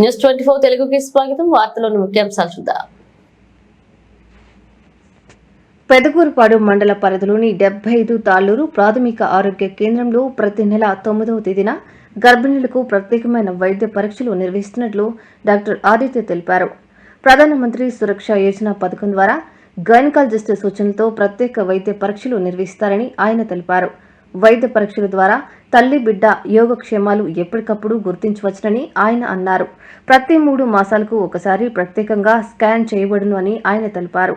News twenty four తెలుగుకి స్వాగతం. వార్తలోని ముఖ్యాంశాలు చూద్దాం. పెదకూరుపాడు మండల పరిధిలోని డెబ్బై ఐదు తాళ్ళూరు ప్రాథమిక ఆరోగ్య కేంద్రంలో ప్రతి నెల తొమ్మిదవ తేదీన గర్భిణులకు ప్రత్యేకమైన వైద్య పరీక్షలు నిర్వహిస్తున్నట్లు డాక్టర్ ఆదిత్య తెలిపారు. ప్రధానమంత్రి సురక్ష యోజన పథకం ద్వారా గైనకాలజిస్ట్ సూచనలతో ప్రత్యేక వైద్య పరీక్షలు నిర్వహిస్తారని ఆయన తెలిపారు. వైద్య పరీక్షల ద్వారా తల్లి బిడ్డ యోగక్షేమాలు ఎప్పటికప్పుడు గుర్తించవచ్చునని ఆయన అన్నారు. ప్రతి మూడు మాసాలకు ఒకసారి ప్రత్యేకంగా స్కాన్ చేయబడును అని ఆయన తెలిపారు.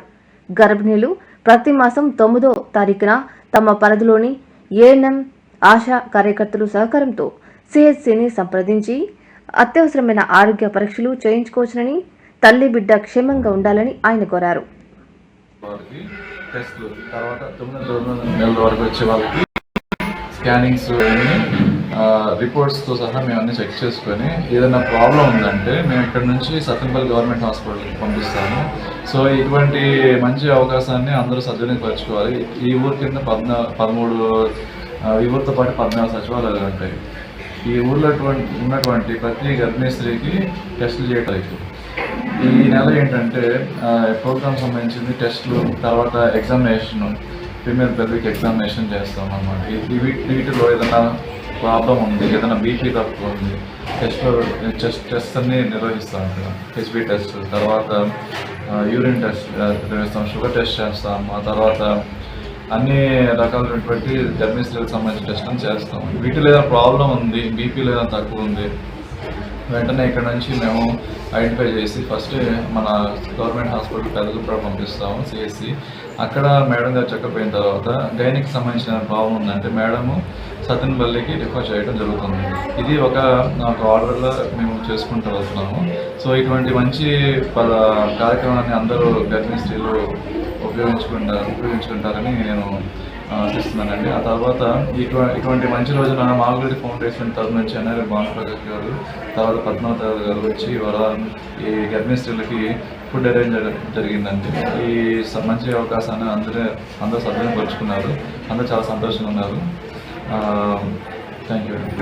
గర్భిణీలు ప్రతి మాసం తొమ్మిదో తారీఖున తమ పరిధిలోని ఏఎన్ఎం ఆశా కార్యకర్తలు సహకారంతో సిహెచ్సిని సంప్రదించి అత్యవసరమైన ఆరోగ్య పరీక్షలు చేయించుకోవచ్చునని తల్లి బిడ్డ క్షేమంగా ఉండాలని ఆయన కోరారు. టెస్ట్లు తర్వాత తొమ్మిది నెలల వరకు వచ్చే వాళ్ళకి స్కానింగ్స్ రిపోర్ట్స్తో సహా మేము అన్ని చెక్ చేసుకొని ఏదైనా ప్రాబ్లం ఉందంటే మేము ఇక్కడ నుంచి సత్యంపల్లి గవర్నమెంట్ హాస్పిటల్కి పంపిస్తాము. సో ఇటువంటి మంచి అవకాశాన్ని అందరూ సద్వినియోగపరచుకోవాలి. ఈ ఊరి కింద పద్నా పదమూడు ఈ ఊరితో పాటు పద్నాలుగు సచివాలయాలు ఉంటాయి. ఈ ఊర్లో అటువంటి- ఉన్నటువంటి ప్రతి గర్భిణీ స్త్రీకి టెస్టులు చేయడానికి ఈ నెల ఏంటంటే ప్రోగ్రామ్ సంబంధించింది టెస్ట్లు తర్వాత ఎగ్జామినేషన్ ఫీమేల్ బెల్విక్ ఎగ్జామినేషన్ చేస్తాం అన్నమాట ఈ వీటి వీటిలో ఏదైనా ప్రాబ్లం ఉంది ఏదైనా బీపీ తక్కువ ఉంది టెస్ట్ చెస్ట్ టెస్ట్ అన్ని నిర్వహిస్తాం ఇక్కడ. హెచ్బి టెస్ట్ తర్వాత యూరిన్ టెస్ట్ నిర్వహిస్తాం షుగర్ టెస్ట్ చేస్తాం ఆ తర్వాత అన్ని రకాలైనటువంటి గర్భిణీ స్త్రీలకు సంబంధించిన టెస్ట్ చేస్తాం. వీటిలో ఏదైనా ప్రాబ్లం ఉంది బీపీలో ఏదైనా తక్కువ ఉంది వెంటనే ఇక్కడ నుంచి మేము ఐడెంటిఫై చేసి ఫస్ట్ మన గవర్నమెంట్ హాస్పిటల్ పెద్దగుప్ర పంపిస్తాము సిఎస్సి అక్కడ మేడం గారు చెక్కపోయిన తర్వాత గైనికి సంబంధించిన ప్రాబ్లం ఉందంటే మేడము సతన్పల్లికి రిఫర్ చేయడం జరుగుతుంది. ఇది ఒక నాకు ఆర్డర్లో మేము చేసుకుంటూ వస్తున్నాము సో ఇటువంటి మంచి ప- కార్యక్రమాన్ని అందరూ గర్భిణీ స్త్రీలు ఉపయోగించుకుంటారు ఉపయోగించుకుంటారని నేను ఆశిస్తున్నానండి ఆ తర్వాత ఇటు ఇటువంటి మంచి రోజున మాగుడి ఫౌండేషన్ తరఫు నుంచి అనేది భానుప్రకాష్ గారు తర్వాత పద్మావతి గారు వచ్చి ఇవాళ ఈ గర్భిణీ స్త్రీలకి ఫుడ్ అరేంజ్ జరిగిందండి. ఈ మంచి అవకాశాన్ని అందరూ అందరూ సద్వినియోగపరుచుకున్నారు. అందరూ చాలా సంతోషంగా ఉన్నారు. Um, thank you.